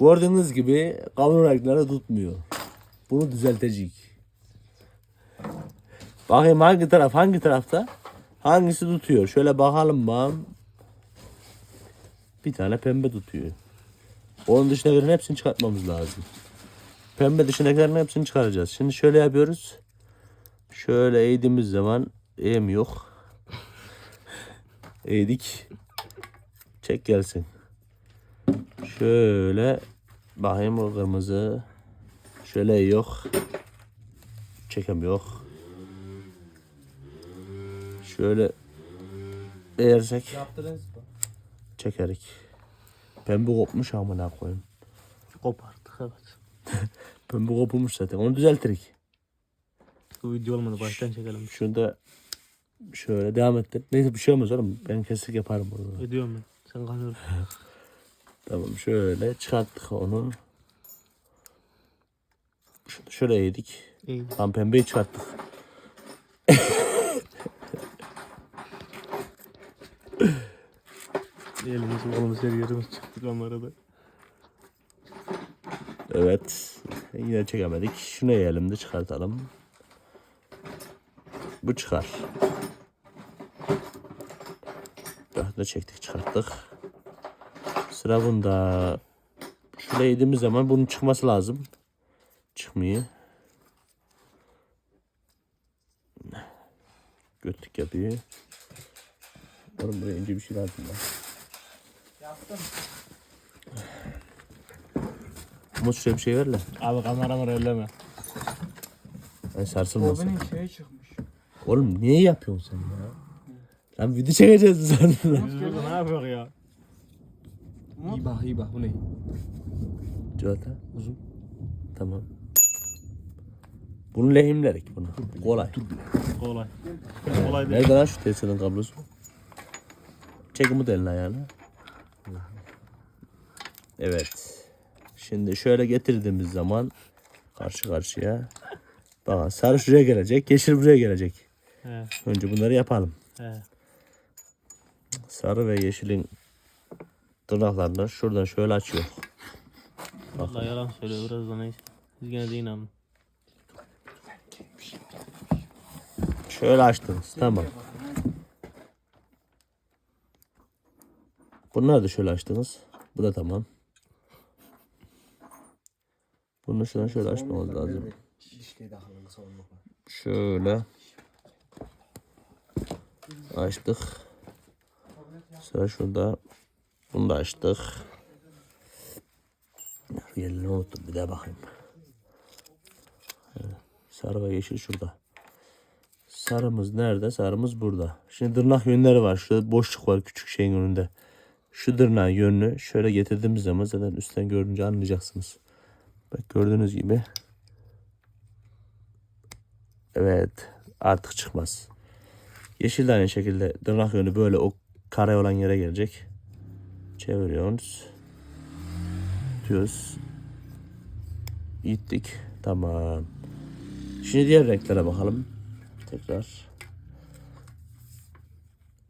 Gördüğünüz gibi kavun renkleri tutmuyor. Bunu düzeltecek. Bakayım hangi taraf hangi tarafta? Hangisi tutuyor? Şöyle bakalım bakalım. Bir tane pembe tutuyor. Onun dışındakilerin hepsini çıkartmamız lazım. Pembe dışındakilerin hepsini çıkaracağız. Şimdi şöyle yapıyoruz. Şöyle eğdiğimiz zaman eğim yok. Eğdik. Çek gelsin. Şöyle bakayım o kırmızı. Şöyle yok. Çekem yok. Şöyle eğersek Yaptınız mı? çekerik. Pembe kopmuş amına koyayım. Koparttık evet. Pembe kopmuş zaten. Onu düzeltirik. Bu video olmadı baştan çekelim. Şunu da şöyle devam ettir. Neyse bir şey olmaz oğlum. Ben kesik yaparım burada. Ediyorum ben. Sen kalıyorsun. Tamam şöyle çıkarttık onu. Şunu şöyle yedik. İyi. Tam pembeyi çıkarttık. Elimiz kolumuz her yerimiz çıktı kamerada. Evet. Yine çekemedik. Şunu yiyelim de çıkartalım. Bu çıkar. Dört de çektik çıkarttık. Sıra bunda. Şöyle yediğimiz zaman bunun çıkması lazım. Çıkmıyor. Götlük yapıyor. Oğlum buraya ince bir şey lazım lan. Yaptım. Umut şuraya bir şey ver lan. Abi kameramı elleme. Ay sarsılmasın. Bobinin şey çıkmış. Oğlum niye yapıyorsun sen ya? Lan video çekeceğiz zaten. Biz burada ne yapıyor ya? Bak iyi bak bu ne? Civata. Uzun. Tamam. Bunu lehimlerik bunu. Kolay. Kolay. Kolay değil. Nerede lan şu tesirin kablosu? Çek Umut elini ayağını. Evet. Şimdi şöyle getirdiğimiz zaman karşı karşıya. Bakın sarı şuraya gelecek, yeşil buraya gelecek. He. Önce bunları yapalım. He. Sarı ve yeşilin tırnaklarını şuradan şöyle açıyor. Vallahi yalan söylüyor biraz da neyse. Biz gene de inanın. Şöyle açtınız. Tamam. Bunları da şöyle açtınız. Bu da tamam. Bunu şuradan şöyle açmamız lazım. Var. Şöyle. Açtık. Sıra şurada. Bunu da açtık. Yerini unuttum. Bir daha bakayım. Sarı ve yeşil şurada. Sarımız nerede? Sarımız burada. Şimdi tırnak yönleri var. Şurada boşluk var küçük şeyin önünde. Şu tırnağın yönünü şöyle getirdiğimiz zaman zaten üstten görünce anlayacaksınız. Bak gördüğünüz gibi. Evet. Artık çıkmaz. Yeşil de aynı şekilde tırnak yönü böyle o kare olan yere gelecek. Çeviriyoruz. Tutuyoruz. Gittik. Tamam. Şimdi diğer renklere bakalım. Tekrar.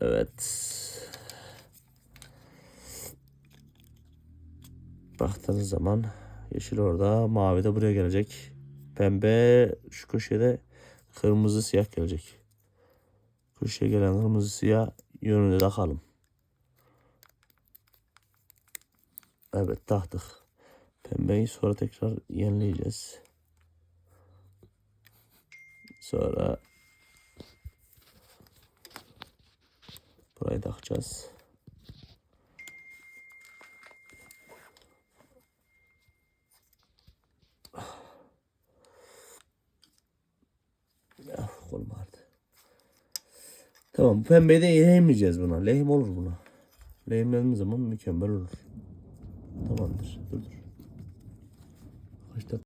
Evet. Baktığınız zaman yeşil orada, mavi de buraya gelecek. Pembe şu köşede kırmızı siyah gelecek. Köşeye gelen kırmızı siyah yönünde takalım. Evet taktık. Pembeyi sonra tekrar yenileyeceğiz. Sonra burayı takacağız. Ah, kolum ağrıdı. Tamam pembeyi de lehimleyeceğiz buna. Lehim olur buna. Lehimlediğimiz zaman mükemmel olur. Tamamdır. Dur dur. Kaç